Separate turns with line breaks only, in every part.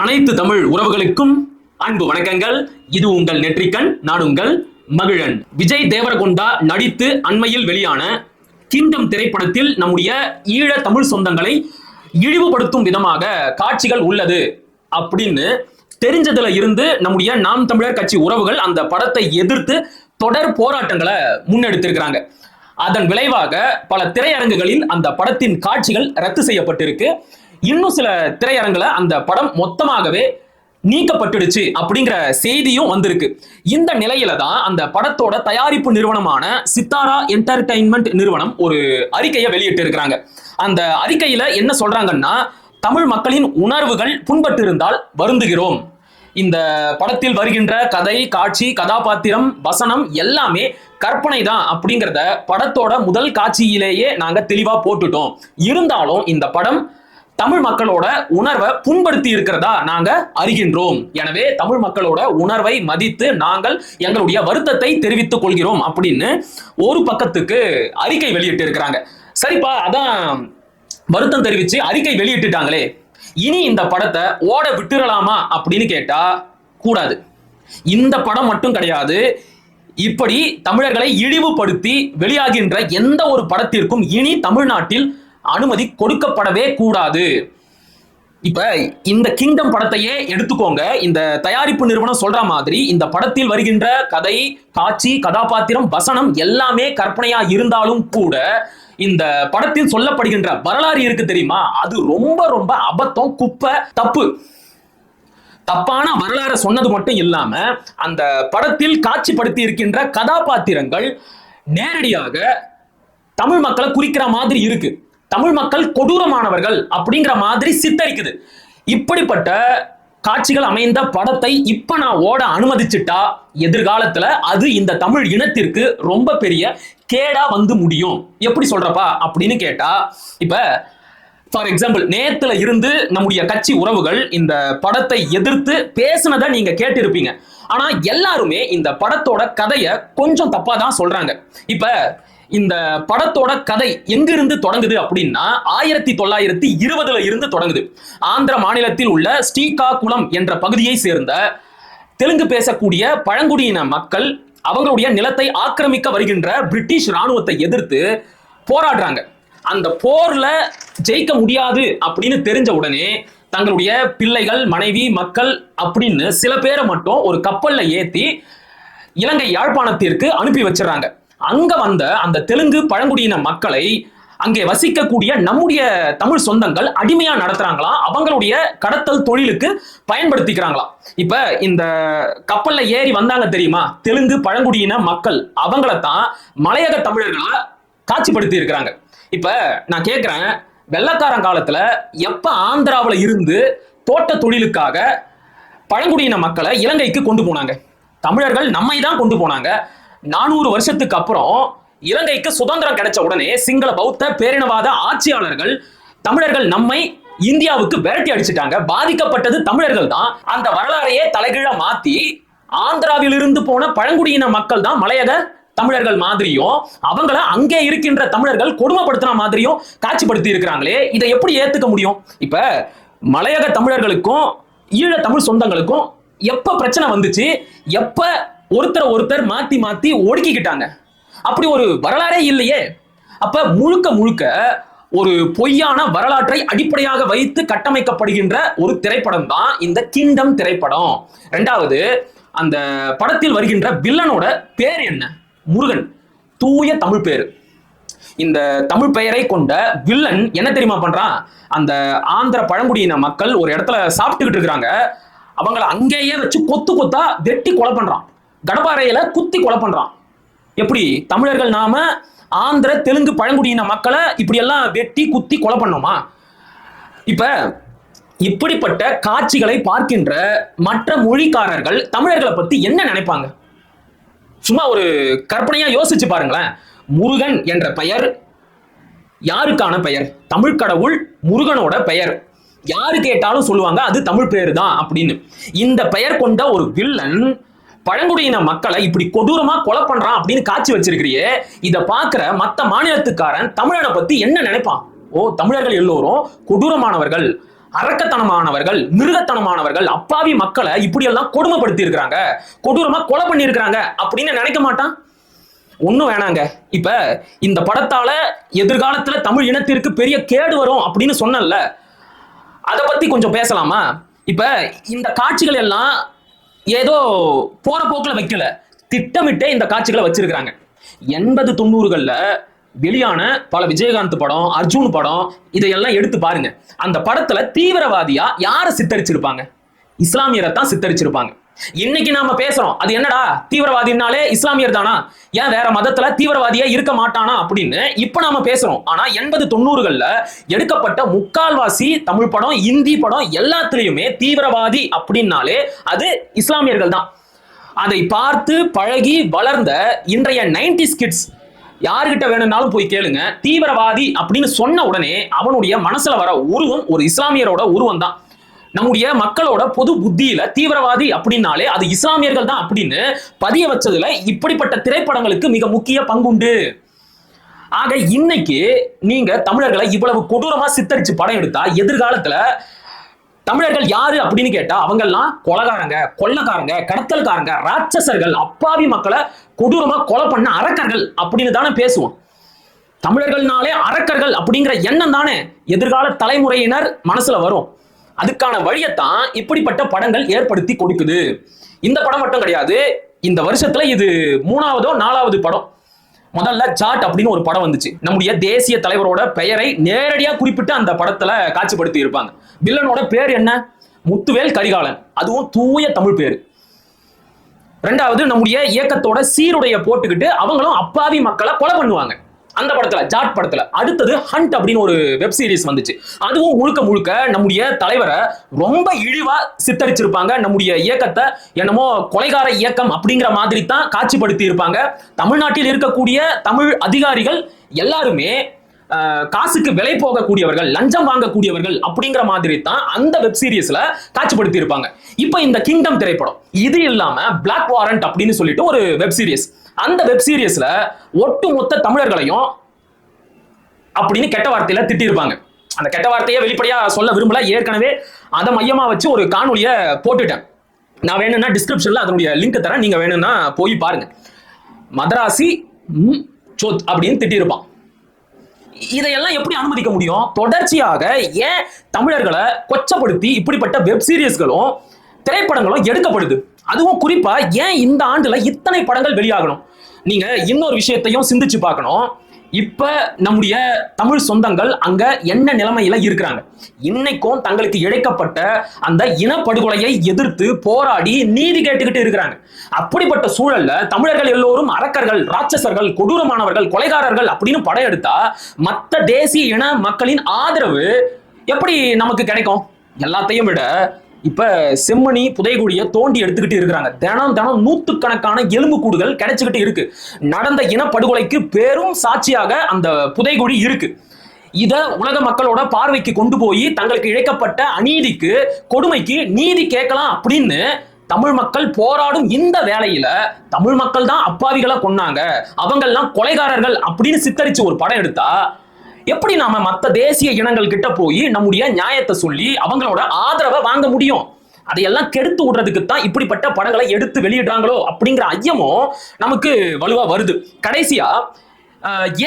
அனைத்து தமிழ் உறவுகளுக்கும் அன்பு வணக்கங்கள். இது உங்கள் நெற்றிக்கண் நான் உங்கள் மகிழன். விஜய் தேவரகொண்டா நடித்து அண்மையில் வெளியான கிங்டம் திரைப்படத்தில் நம்முடைய ஈழ தமிழ் சொந்தங்களை இழிவுபடுத்தும் விதமாக காட்சிகள் உள்ளது அப்படின்னு தெரிஞ்சதுல இருந்து நம்முடைய நாம் தமிழர் கட்சி உறவுகள் அந்த படத்தை எதிர்த்து தொடர் போராட்டங்களை முன்னெடுத்திருக்கிறாங்க. அதன் விளைவாக பல திரையரங்குகளில் அந்த படத்தின் காட்சிகள் ரத்து செய்யப்பட்டிருக்கு. இன்னும் சில திரையரங்குல அந்த படம் மொத்தமாகவே நீக்கப்பட்டுடுச்சு அப்படிங்கிற செய்தியும் வந்திருக்கு. இந்த நிலையில தான் அந்த படத்தோட தயாரிப்பு நிறுவனமான சித்தாரா என்டர்டைன்மெண்ட் நிறுவனம் ஒரு அறிக்கையை வெளியிட்டு இருக்கிறாங்க அந்த அறிக்கையில என்ன சொல்றாங்கன்னா தமிழ் மக்களின் உணர்வுகள் புண்பட்டு இருந்தால் வருந்துகிறோம். இந்த படத்தில் வருகின்ற கதை காட்சி கதாபாத்திரம் வசனம் எல்லாமே கற்பனை தான் அப்படிங்கிறத படத்தோட முதல் காட்சியிலேயே நாங்க தெளிவா போட்டுட்டோம். இருந்தாலும் இந்த படம் தமிழ் மக்களோட உணர்வை புண்படுத்தி இருக்கிறதா நாங்க அறிகின்றோம். எனவே தமிழ் மக்களோட உணர்வை மதித்து நாங்கள் எங்களுடைய வருத்தத்தை தெரிவித்துக் கொள்கிறோம் அப்படின்னு ஒரு பக்கத்துக்கு அறிக்கை வெளியிட்டு இருக்கிறாங்க சரிப்பா அதான் வருத்தம் தெரிவிச்சு அறிக்கை வெளியிட்டுட்டாங்களே. இனி இந்த படத்தை ஓட விட்டுறலாமா அப்படின்னு கேட்டா கூடாது. இந்த படம் மட்டும் கிடையாது. இப்படி தமிழர்களை இழிவுபடுத்தி வெளியாகின்ற எந்த ஒரு படத்திற்கும் இனி தமிழ்நாட்டில் அனுமதி கொடுக்கப்படவே கூடாது. இப்ப இந்த கிங்டம் படத்தையே எடுத்துக்கோங்க. இந்த தயாரிப்பு நிறுவனம் சொல்ற மாதிரி இந்த படத்தில் வருகின்ற கதை காட்சி கதாபாத்திரம் வசனம் எல்லாமே கற்பனையா இருந்தாலும் கூட இந்த படத்தில் சொல்லப்படுகின்ற வரலாறு இருக்கு தெரியுமா? அது ரொம்ப ரொம்ப அபத்தம் குப்பை தப்பு. தப்பான வரலாறு சொன்னது மட்டும் இல்லாம அந்த படத்தில் காட்சிப்படுத்தி இருக்கின்ற கதாபாத்திரங்கள் நேரடியாக தமிழ் மக்களை குறிக்கிற மாதிரி இருக்கு. தமிழ் மக்கள் கொடூரமானவர்கள் அப்படிங்கிற மாதிரி சித்தரிக்குது. இப்படிப்பட்ட காட்சிகள் அமைந்த படத்தை இப்ப நான் ஓட அனுமதிச்சிட்டா எதிர்காலத்துல அது இந்த தமிழ் இனத்திற்கு ரொம்ப பெரிய கேடா வந்து முடியும். எப்படி சொல்றப்பா? அப்படின்னு கேட்டா இப்ப ஃபார் எக்ஸாம்பிள் நேத்துல இருந்து நம்முடைய கட்சி உறவுகள் இந்த படத்தை எதிர்த்து பேசுனதை நீங்க கேட்டிருப்பீங்க. ஆனா எல்லாருமே இந்த படத்தோட கதையை கொஞ்சம் தப்பா தான் சொல்றாங்க. இப்ப இந்த படத்தோட கதை எங்கிருந்து தொடங்குது அப்படின்னா ஆயிரத்தி தொள்ளாயிரத்தி இருபதுல இருந்து தொடங்குது. ஆந்திர மாநிலத்தில் உள்ள ஸ்ரீகாகுளம் என்ற பகுதியை சேர்ந்த தெலுங்கு பேசக்கூடிய பழங்குடியின மக்கள் அவங்களுடைய நிலத்தை ஆக்கிரமிக்க வருகின்ற பிரிட்டிஷ் ராணுவத்தை எதிர்த்து போராடுறாங்க. அந்த போர்ல ஜெயிக்க முடியாது அப்படின்னு தெரிஞ்ச உடனே தங்களுடைய பிள்ளைகள் மனைவி மக்கள் அப்படின்னு சில பேரை மட்டும் ஒரு கப்பல்ல ஏத்தி இலங்கை யாழ்ப்பாணத்திற்கு அனுப்பி வச்சிடறாங்க. அங்க வந்த அந்த தெலுங்கு பழங்குடியின மக்களை அங்கே வசிக்கக்கூடிய நம்முடைய தமிழ் சொந்தங்கள் அடிமையா நடத்துறாங்களா? அவங்களுடைய கடத்தல் தொழிலுக்கு பயன்படுத்திக்கிறாங்களாம் இப்ப இந்த கப்பல்ல ஏறி வந்தாங்க தெரியுமா? தெலுங்கு பழங்குடியின மக்கள். அவங்களத்தான் மலையக தமிழர்களா காட்சிப்படுத்தி இருக்கிறாங்க. இப்ப நான் கேட்கிறேன் வெள்ளக்காரன் காலத்துல எப்ப ஆந்திராவுல இருந்து தோட்ட தொழிலுக்காக பழங்குடியின மக்களை இலங்கைக்கு கொண்டு போனாங்க? தமிழர்கள் நம்மை தான் கொண்டு போனாங்க. நானூறு வருஷத்துக்கு அப்புறம் இலங்கைக்கு சுதந்திரம் கிடைச்ச உடனே சிங்கள பௌத்த பேரினவாத ஆட்சியாளர்கள் தமிழர்கள் நம்மை இந்தியாவுக்கு விரட்டி அடிச்சிட்டாங்க. பாதிக்கப்பட்டது தமிழர்கள் தான். அந்த வரலாறையே தலைகீழ மாத்தி ஆந்திராவிலிருந்து போன பழங்குடியின மக்கள் தான் மலையக தமிழர்கள் மாதிரியும் அவங்கள அங்கே இருக்கின்ற தமிழர்கள் கொடுமைப்படுத்துன மாதிரியும் காட்சிப்படுத்தி இருக்கிறாங்களே. இதை எப்படி ஏத்துக்க முடியும்? இப்ப மலையக தமிழர்களுக்கும் ஈழ தமிழ் சொந்தங்களுக்கும் எப்ப பிரச்சனை வந்துச்சு? எப்ப ஒருத்தர் ஒருத்தர் மாத்தி மாத்தி ஒடுக்கிக்கிட்டாங்க. அப்படி ஒரு வரலாறே இல்லையே. அப்ப முழுக்க முழுக்க ஒரு பொய்யான வரலாற்றை அடிப்படையாக வைத்து கட்டமைக்கப்படுகின்ற ஒரு திரைப்படம் தான் இந்த கிங்டம் திரைப்படம். ரெண்டாவது அந்த படத்தில் வருகின்ற வில்லனோட பேர் என்ன? முருகன். தூய தமிழ் பேர். இந்த தமிழ் பெயரை கொண்ட வில்லன் என்ன தெரியுமா பண்றான்? அந்த ஆந்திர பழங்குடியின மக்கள் ஒரு இடத்துல சாப்பிட்டுக்கிட்டு இருக்கிறாங்க. அவங்கள அங்கேயே வச்சு கொத்து கொத்தா வெட்டி கொலை பண்றான். கடப்பாறையில குத்தி கொலை பண்றான். எப்படி? தமிழர்கள் நாம ஆந்திர தெலுங்கு பழங்குடியின மக்களை இப்படியெல்லாம் வெட்டி குத்தி கொலை பண்ணோமா? இப்ப இப்படிப்பட்ட காட்சிகளை பார்க்கின்ற மற்ற மொழிக்காரர்கள் தமிழர்களை பத்தி என்ன நினைப்பாங்க? சும்மா ஒரு கற்பனையா யோசிச்சு பாருங்களேன். முருகன் என்ற பெயர் யாருக்கான பெயர்? தமிழ் கடவுள் முருகனோட பெயர். யாரு கேட்டாலும் சொல்லுவாங்க அது தமிழ் பெயர் தான் அப்படின்னு. இந்த பெயர் கொண்ட ஒரு வில்லன் பழங்குடியின மக்களை இப்படி கொடூரமா கொலை பண்றான் அப்படின்னு காட்சி வச்சிருக்கிறியே இதை பாக்குற மத்த மாநிலத்துக்காரன் தமிழனை பத்தி என்ன நினைப்பான்? ஓ தமிழர்கள் எல்லோரும் கொடூரமானவர்கள் அரக்கத்தனமானவர்கள் மிருகத்தனமானவர்கள் அப்பாவி மக்களை இப்படி எல்லாம் கொடுமைப்படுத்தி இருக்கிறாங்க கொடூரமா கொலை பண்ணி இருக்கிறாங்க அப்படின்னு நினைக்க மாட்டான்? ஒண்ணும் வேணாங்க. இப்ப இந்த படத்தால எதிர்காலத்துல தமிழ் இனத்திற்கு பெரிய கேடு வரும் அப்படின்னு சொன்னல அதை பத்தி கொஞ்சம் பேசலாமா? இப்ப இந்த காட்சிகள் எல்லாம் ஏதோ போற போக்குல வைக்கல. திட்டமிட்டே இந்த காட்சிகளை வச்சிருக்கிறாங்க. எண்பது தொண்ணூறுகள்ல வெளியான பல விஜயகாந்த் படம் அர்ஜுன் படம் இதையெல்லாம் எடுத்து பாருங்க. அந்த படத்துல தீவிரவாதியா யாரை சித்தரிச்சிருப்பாங்க? இஸ்லாமியரை தான் சித்தரிச்சிருப்பாங்க. இன்னைக்கு நாம பேசுறோம். அது என்னடா? தீவிரவாதினாலே இஸ்லாமியர் தானா? ஏன் வேற மதத்துல தீவிரவாதியா இருக்க மாட்டானா அப்படின்னு இப்ப நாம பேசுறோம். ஆனா எண்பது தொண்ணூறுகள்ல எடுக்கப்பட்ட முக்கால்வாசி தமிழ் படம் இந்தி படம் எல்லாத்துலயுமே தீவிரவாதி அப்படின்னாலே அது இஸ்லாமியர்கள் தான். அதை பார்த்து பழகி வளர்ந்த இன்றைய நைன்டி கிட்ஸ் யாருகிட்ட வேணும்னாலும் போய் கேளுங்க. தீவிரவாதி அப்படின்னு சொன்ன உடனே அவனுடைய மனசுல வர உருவம் ஒரு இஸ்லாமியரோட உருவம் தான். நம்முடைய மக்களோட பொது புத்தியில தீவிரவாதி அப்படின்னாலே அது இஸ்லாமியர்கள் தான் அப்படின்னு பதிய வச்சதுல இப்படிப்பட்ட திரைப்படங்களுக்கு மிக முக்கிய பங்குண்டு. ஆக இன்னைக்கு நீங்க தமிழர்களை இவ்வளவு கொடூரமா சித்தரிச்சு படம் எடுத்தா எதிர்காலத்துல தமிழர்கள் யாரு அப்படின்னு கேட்டா அவங்கெல்லாம் கொலகாரங்க கொள்ளக்காரங்க கடத்தல்காரங்க ராட்சசர்கள் அப்பாவி மக்களை கொடூரமா கொலை பண்ண அரக்கர்கள் அப்படின்னு தானே பேசுவோம். தமிழர்கள்னாலே அரக்கர்கள் அப்படிங்கிற எண்ணம் தானே எதிர்கால தலைமுறையினர் மனசுல வரும். அதுக்கான வழியைத்தான் இப்படிப்பட்ட படங்கள் ஏற்படுத்தி கொடுக்குது. இந்த படம் மட்டும் கிடையாது இந்த வருஷத்துல இது மூணாவதோ நாலாவது படம். முதல்ல ஜாட் அப்படின்னு ஒரு படம் வந்துச்சு. நம்முடைய தேசிய தலைவரோட பெயரை நேரடியா குறிப்பிட்டு அந்த படத்துல காட்சிப்படுத்தி இருப்பாங்க. வில்லனோட பேர் என்ன? முத்துவேல் கரிகாலன். அதுவும் தூய தமிழ் பேர். ரெண்டாவது நம்முடைய இயக்கத்தோட சீருடைய போட்டுக்கிட்டு அவங்களும் அப்பாவி மக்களை கொலை பண்ணுவாங்க. அந்த படத்துல ஜாட் படத்துல. அடுத்தது ஹண்ட் அப்படின்னு ஒரு வெப் சீரிஸ் வந்துச்சு. அதுவும் முழுக்க முழுக்க நம்முடைய தலைவரை ரொம்ப இழிவா சித்தரிச்சிருப்பாங்க. நம்முடைய இயக்கத்தை என்னமோ கொலைகார இயக்கம் அப்படிங்கிற மாதிரி தான் காட்சிப்படுத்தி இருப்பாங்க. தமிழ்நாட்டில் இருக்கக்கூடிய தமிழ் அதிகாரிகள் எல்லாருமே காசுக்கு விலை போகக்கூடியவர்கள் லஞ்சம் வாங்கக்கூடியவர்கள் அப்படிங்கிற மாதிரி தான் அந்த வெப் சீரிஸ்ல காட்சிப்படுத்தி இருப்பாங்க. இப்போ இந்த கிங்டம் திரைப்படம் இது இல்லாம பிளாக் வாரண்ட் அப்படின்னு சொல்லிட்டு ஒரு வெப் சீரிஸ் அந்த வெப் சீரிஸ்ல ஒட்டுமொத்த தமிழர்களையும் அப்படின்னு கெட்ட வார்த்தையில திட்டியிருப்பாங்க. அந்த கெட்ட வார்த்தையை வெளிப்படையா சொல்ல விரும்பல. ஏற்கனவே அதை மையமா வச்சு ஒரு காணொலியை போட்டுட்டேன். நான் வேணும்னா டிஸ்கிரிப்ஷன்ல அதனுடைய லிங்க் தரேன். நீங்க வேணும்னா போய் பாருங்க. மதராசி ம், சோத் அப்படின்னு திட்டியிருப்பான். இதையெல்லாம் எப்படி அனுமதிக்க முடியும்? தொடர்ச்சியாக ஏன் தமிழர்களை கொச்சப்படுத்தி இப்படிப்பட்ட வெப் சீரியஸ்களும் திரைப்படங்களும் எடுக்கப்படுது? அதுவும் குறிப்பா ஏன் இந்த ஆண்டுல இத்தனை படங்கள் வெளியாகணும்? நீங்க இன்னொரு விஷயத்தையும் சிந்திச்சு பார்க்கணும். இப்ப நம்முடைய தமிழ் சொந்தங்கள் அங்க என்ன நிலைமையில இருக்கிறாங்க? இன்னைக்கும் தங்களுக்கு இழைக்கப்பட்ட அந்த இனப்படுகொலையை எதிர்த்து போராடி நீதி கேட்டுக்கிட்டு இருக்கிறாங்க. அப்படிப்பட்ட சூழல்ல தமிழர்கள் எல்லோரும் அரக்கர்கள் ராட்சசர்கள் கொடூரமானவர்கள் கொலைகாரர்கள் அப்படின்னு படையெடுத்தா மத்த தேசிய இன மக்களின் ஆதரவு எப்படி நமக்கு கிடைக்கும்? எல்லாத்தையும் விட இப்போ செம்மணி புதைகுழியை தோண்டி எடுத்துக்கிட்டு இருக்கிறாங்க. தினம் தினம் நூற்றுக்கணக்கான எலும்பு கூடுகள் கிடைச்சிக்கிட்டு இருக்கு. நடந்த இனப்படுகொலைக்கு பெரும் சாட்சியாக அந்த புதைகுழி இருக்கு. இதை உலக மக்களோட பார்வைக்கு கொண்டு போய் தங்களுக்கு இழைக்கப்பட்ட அநீதிக்கு கொடுமைக்கு நீதி கேட்கலாம் அப்படின்னு தமிழ் மக்கள் போராடும் இந்த வேலையில தமிழ் மக்கள் தான் அப்பாவிகளை கொன்னாங்க. அவங்கெல்லாம் கொலைகாரர்கள் அப்படின்னு சித்தரிச்சு ஒரு படம் எடுத்தா எப்படி நாம மத்த தேசிய இனங்கள் கிட்ட போய் நம்முடைய நியாயத்தை சொல்லி அவங்களோட ஆதரவை வாங்க முடியும்? அதையெல்லாம் கெடுத்து விடுறதுக்கு தான் இப்படிப்பட்ட படங்களை எடுத்து வெளியிடுறாங்களோ அப்படிங்கிற ஐயமும் நமக்கு வலுவா வருது. கடைசியா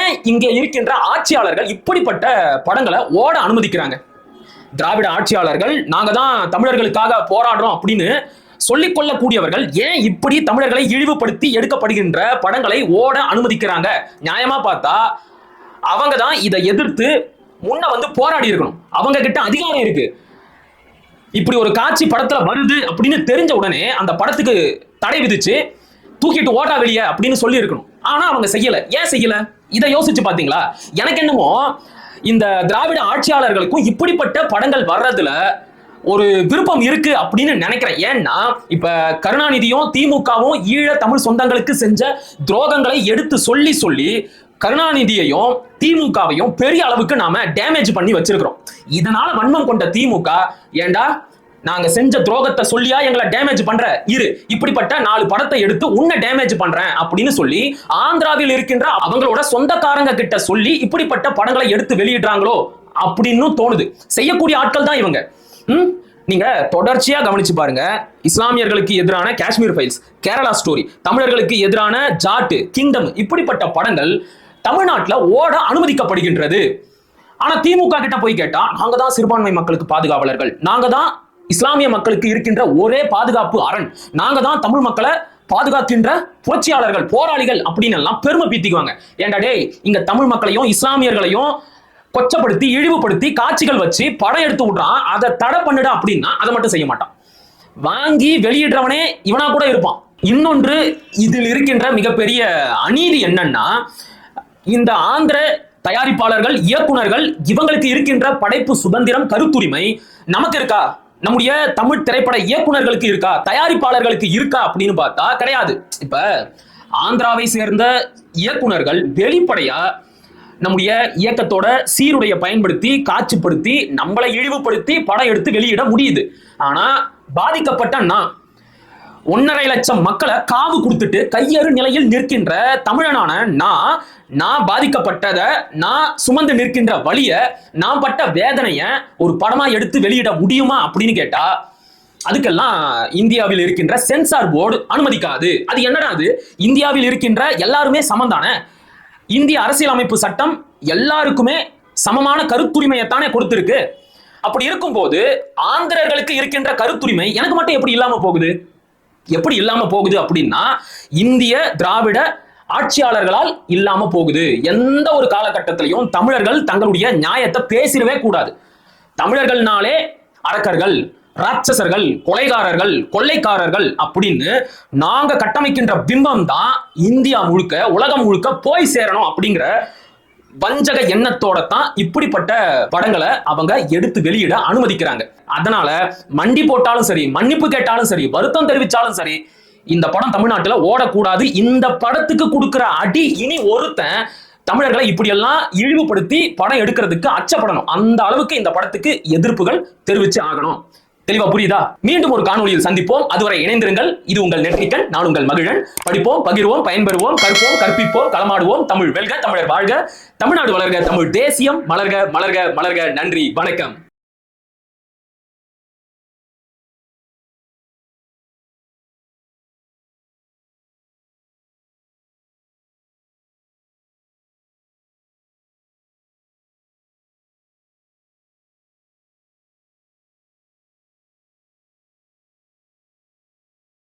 ஏன் இங்க இருக்கின்ற ஆட்சியாளர்கள் இப்படிப்பட்ட படங்களை ஓட அனுமதிக்கிறாங்க? திராவிட ஆட்சியாளர்கள் நாங்க தான் தமிழர்களுக்காக போராடுறோம் அப்படின்னு சொல்லிக் கொள்ளக்கூடியவர்கள் ஏன் இப்படி தமிழர்களை இழிவுபடுத்தி எடுக்கப்படுகின்ற படங்களை ஓட அனுமதிக்கிறாங்க? நியாயமா பார்த்தா அவங்க தான் இதை எதிர்த்து முன்ன வந்து போராடி இருக்கணும். அவங்க கிட்ட அதிகாரம் இருக்கு. இப்படி ஒரு காட்சி படத்துல வருது அப்படின்னு தெரிஞ்ச உடனே அந்த படத்துக்கு தடை விதிச்சு தூக்கிட்டு ஓட்டா வெளியே அப்படின்னு சொல்லி இருக்கணும் ஆனா அவங்க செய்யல. ஏன் செய்யல? இதை யோசிச்சு பாத்தீங்களா? எனக்கு என்னமோ இந்த திராவிட ஆட்சியாளர்களுக்கும் இப்படிப்பட்ட படங்கள் வர்றதுல ஒரு விருப்பம் இருக்கு அப்படின்னு நினைக்கிறேன். ஏன்னா இப்ப கருணாநிதியும் திமுகவும் ஈழ தமிழ் சொந்தங்களுக்கு செஞ்ச துரோகங்களை எடுத்து சொல்லி சொல்லி கருணாநிதியையும் திமுகவையும் பெரிய அளவுக்கு நாம டேமேஜ் பண்ணி வச்சிருக்கிறோம். இதனால வன்மம் கொண்ட திமுக ஏண்டா நாங்க செஞ்ச துரோகத்தை சொல்லியா எங்களை டேமேஜ் பண்ற? இரு இப்படிப்பட்ட நாலு படத்தை எடுத்து உன்னை டேமேஜ் பண்றேன் அப்படின்னு சொல்லி ஆந்திராவில் இருக்கின்ற அவங்களோட சொந்தக்காரங்க கிட்ட சொல்லி இப்படிப்பட்ட படங்களை எடுத்து வெளியிடுறாங்களோ அப்படின்னு தோணுது. செய்யக்கூடிய ஆட்கள் தான் இவங்க. நீங்க தொடர்ச்சியா கவனிச்சு பாருங்க. இஸ்லாமியர்களுக்கு எதிரான காஷ்மீர் ஃபைல்ஸ் கேரளா ஸ்டோரி தமிழர்களுக்கு எதிரான ஜாட்டு கிங்டம் இப்படிப்பட்ட படங்கள் தமிழ்நாட்டுல ஓட அனுமதிக்கப்படுகின்றது. ஆனா திமுக கிட்ட போய் கேட்டா நாங்க தான் சிறுபான்மை மக்களுக்கு பாதுகாவலர்கள். நாங்க தான் இஸ்லாமிய மக்களுக்கு இருக்கின்ற ஒரே பாதுகாப்பு அரண். நாங்க தான் தமிழ் மக்களை பாதுகாக்கின்ற புரட்சியாளர்கள் போராளிகள் அப்படின்னு எல்லாம் பெருமை பீத்திக்குவாங்க. ஏண்டா டேய் இங்க தமிழ் மக்களையும் இஸ்லாமியர்களையும் கொச்சப்படுத்தி இழிவுபடுத்தி காட்சிகள் வச்சு படம் எடுத்து விடுறான். அதை தடை பண்ணுடா அப்படின்னா அதை மட்டும் செய்ய மாட்டான். வாங்கி வெளியிடுறவனே இவனா கூட இருப்பான். இன்னொன்று இதில் இருக்கின்ற மிகப்பெரிய அநீதி என்னன்னா இந்த ஆந்திர தயாரிப்பாளர்கள் இயக்குனர்கள் இவங்களுக்கு இருக்கின்ற படைப்பு சுதந்திரம் கருத்துரிமை நமக்கு இருக்கா? நம்முடைய தமிழ் திரைப்பட இயக்குனர்களுக்கு இருக்கா? தயாரிப்பாளர்களுக்கு இருக்கா அப்படின்னு பார்த்தா கிடையாது. இப்ப ஆந்திராவை சேர்ந்த இயக்குனர்கள் வெளிப்படையா நம்முடைய இயக்கத்தோட சீருடைய பயன்படுத்தி காட்சிப்படுத்தி நம்மளை இழிவுபடுத்தி படம் எடுத்து வெளியிட முடியுது. ஆனா பாதிக்கப்பட்ட நான் ஒன்னரை லட்சம் மக்களை காவு கொடுத்துட்டு கையறு நிலையில் நிற்கின்ற தமிழனான நான் நான் பாதிக்கப்பட்டதை நான் சுமந்து நிற்கின்ற வழிய நான் பட்ட வேதனைய ஒரு படமா எடுத்து வெளியிட முடியுமா அப்படின்னு கேட்டா அதுக்கெல்லாம் இந்தியாவில் இருக்கின்ற சென்சார் போர்டு அனுமதிக்காது. அது என்னடா அது? இந்தியாவில் இருக்கின்ற எல்லாருமே சமந்தானே இந்திய அரசியலமைப்பு சட்டம் எல்லாருக்குமே சமமான கருத்துரிமையைத்தானே கொடுத்துருக்கு. அப்படி இருக்கும்போது ஆந்திரர்களுக்கு இருக்கின்ற கருத்துரிமை எனக்கு மட்டும் எப்படி இல்லாம போகுது? எப்படி இல்லாம போகுது அப்படின்னா இந்திய திராவிட ஆட்சியாளர்களால் இல்லாம போகுது. எந்த ஒரு காலகட்டத்திலையும் தமிழர்கள் தங்களுடைய நியாயத்தை பேசிடவே கூடாது. தமிழர்கள்னாலே அரக்கர்கள் ராட்சசர்கள் கொலைகாரர்கள் கொள்ளைக்காரர்கள் அப்படின்னு நாங்க கட்டமைக்கின்ற பிம்பம் தான் இந்தியா முழுக்க உலகம் முழுக்க போய் சேரணும் அப்படிங்கிற வஞ்சக எண்ணத்தோட தான் இப்படிப்பட்ட படங்களை அவங்க எடுத்து வெளியிட அனுமதிக்கிறாங்க. அதனால மண்டி போட்டாலும் சரி மன்னிப்பு கேட்டாலும் சரி வருத்தம் தெரிவிச்சாலும் சரி இந்த படம் தமிழ்நாட்டுல ஓடக்கூடாது. இந்த படத்துக்கு கொடுக்குற அடி இனி ஒருத்தன் தமிழர்களை இப்படியெல்லாம் இழிவுபடுத்தி படம் எடுக்கிறதுக்கு அச்சப்படணும். அந்த அளவுக்கு இந்த படத்துக்கு எதிர்ப்புகள் தெரிவிச்சு ஆகணும். தெளிவா புரியுதா? மீண்டும் ஒரு காணொளியில் சந்திப்போம். அதுவரை இணைந்திருங்கள். இது உங்கள் நெற்றிக்கன் நான் உங்கள் மகிழன். படிப்போம் பகிர்வோம் பயன்பெறுவோம் கற்போம் கற்பிப்போம் களமாடுவோம். தமிழ் வெல்க தமிழர் வாழ்க. தமிழ்நாடு வளர்க தமிழ் தேசியம். மலர்க மலர்க மலர்க. நன்றி. வணக்கம்.